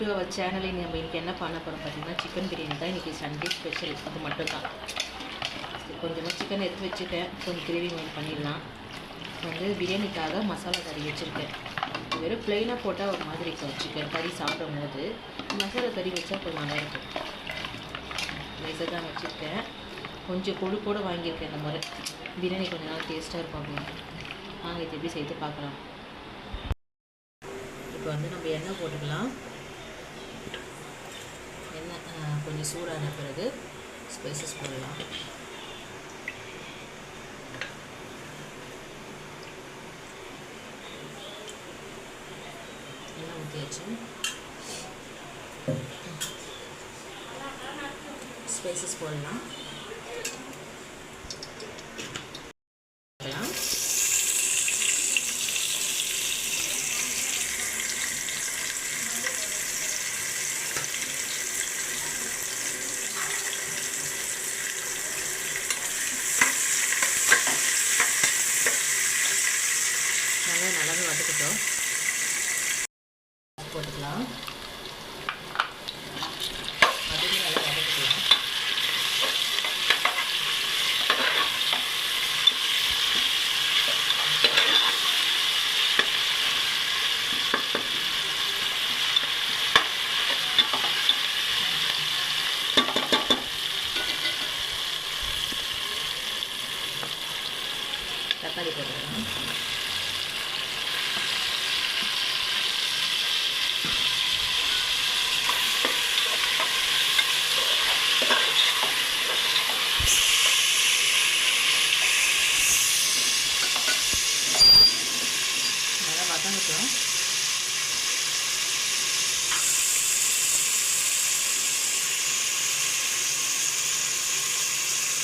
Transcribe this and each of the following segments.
To our சேனலில் நம்ம இன்றைக்கி என்ன பண்ண போகிறோம் பார்த்தீங்கன்னா சிக்கன் பிரியாணி தான் இன்றைக்கி சண்டே ஸ்பெஷல் அது மட்டும்தான் கொஞ்சமாக சிக்கன் எடுத்து வச்சுட்டேன். கொஞ்சம் கிரேவி மாதிரி பண்ணிடலாம். வந்து பிரியாணிக்காக மசாலா கறி வச்சுருக்கேன். வெறும் ப்ளைனாக போட்டால் ஒரு மாதிரி இருக்கும். சிக்கன் கறி சாப்பிடும் போது மசாலா கறி வச்சா கொஞ்சம் நல்லாயிருக்கும் இருக்கும். தான் வச்சுருக்கேன். கொஞ்சம் கொழு கூட வாங்கியிருக்கேன் இந்த மாதிரி பிரியாணி கொஞ்சம் நாள் டேஸ்ட்டாக இருக்கும் அப்படின்னு. வாங்க இது எப்படி செய்து பார்க்கலாம். இப்போ வந்து நம்ம எண்ணெய் போட்டுக்கலாம். கொஞ்சம் சூடான பிறகு ஸ்பைசஸ் போடலாம் எல்லாம் ஊற்றியாச்சு ஸ்பைசஸ் போடலாம். poquito. நல்லா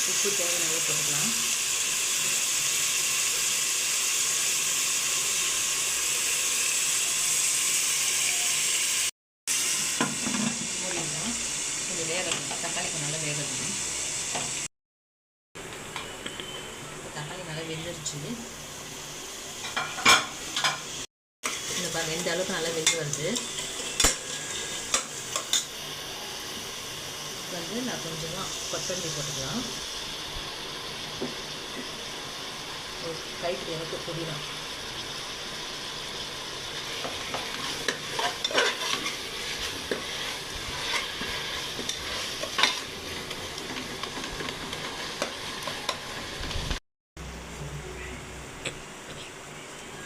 உப்பு தேவையான போட்டுக்கலாம் மூடிடலாம் கொஞ்சம் வேகணும் தக்காளி கொஞ்சம் நல்லா வேகணும் தக்காளி நல்லா வெந்துருச்சு இந்த அளவுக்கு நல்லா வெந்து வருது. வந்து நான் கொஞ்சமாக கொத்தமல்லி போட்டுக்கலாம். ஒரு கைப்பிடி எனக்கு புதினா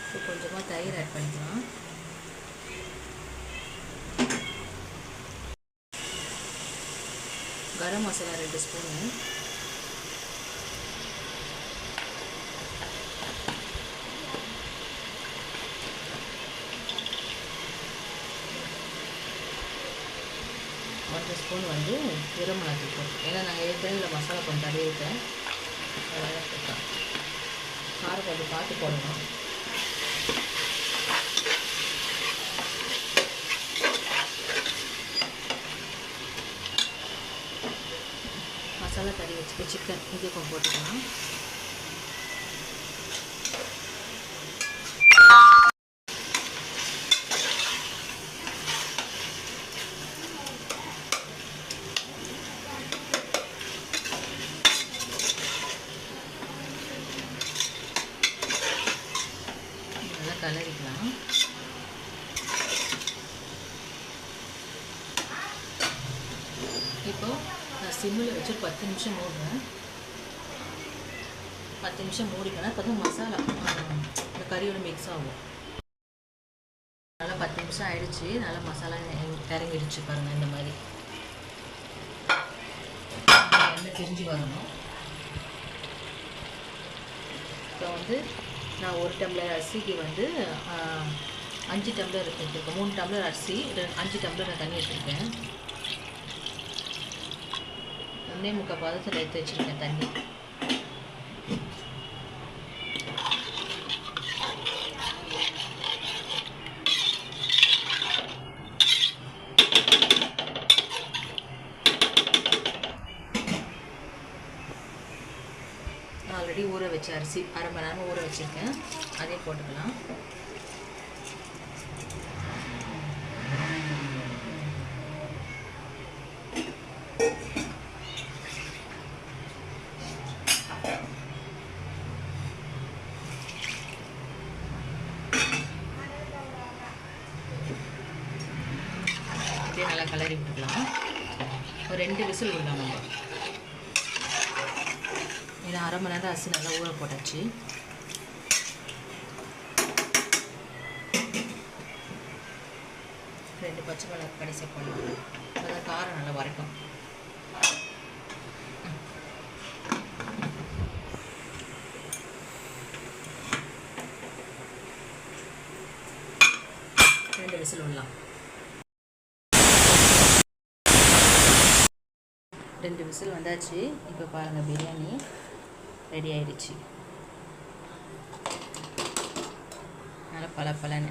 இப்போ கொஞ்சமாக தயிர் ஆட் பண்ணிக்கலாம் கரம் மசாலா ரெண்டு ஸ்பூனு. ஒன்றரை ஸ்பூன் வந்து மிளகாத்தூள் போட்டு ஏன்னா நான் ஏற்கனவே இதில் மசாலா கொஞ்சம் தடவிருக்கேன் இருக்கேன் காரம் கொஞ்சம் பார்த்து போடணும். மசாலா கறி வச்சுக்க சிக்கன் இதுக்கும் போட்டுக்கலாம். நல்லா கலரிக்கலாம் இப்போ நான் சிம்மில் வச்சு ஒரு பத்து நிமிஷம் மூடுறேன். பத்து நிமிஷம் மூடிக்கணும் அப்போ தான் மசாலா இந்த கறியோட மிக்ஸ் ஆகும். நல்லா பத்து நிமிஷம் ஆயிடுச்சு. நல்லா மசாலா இறங்கிடுச்சு பாருங்கள் இந்த மாதிரி. எண்ணெய் பிரிஞ்சு வரணும். இப்போ வந்து நான் ஒரு டம்ளர் அரிசிக்கு வந்து அஞ்சு டம்ளர் எடுத்துருக்கேன் மூணு டம்ளர் அரிசி அஞ்சு டம்ளர் நான் தண்ணி எடுத்துருக்கேன். ஒன்றே முக்கால் பாதத்தில் எடுத்து வச்சுருக்கேன் தண்ணி. ஆல்ரெடி ஊற வச்ச அரிசி அரை மணி நேரம் ஊற வச்சுருக்கேன். அதே போட்டுக்கலாம். அப்படியே நல்லா கலரி விட்டுக்கலாம். ஒரு ரெண்டு விசில் விடலாம் நம்ம. ஏன்னா அரை மணி நேரம் அரிசி நல்லா ஊற போட்டாச்சு. ரெண்டு பச்சை மிளகாய் கடைசி போடலாம். அதான் காரம் நல்லா வரைக்கும். ரெண்டு விசில் விடலாம். ரெண்டு விசில் வந்தாச்சு. இப்போ பாருங்கள் பிரியாணி ரெடி ஆயிடுச்சு. நல்லா பல பலன்னு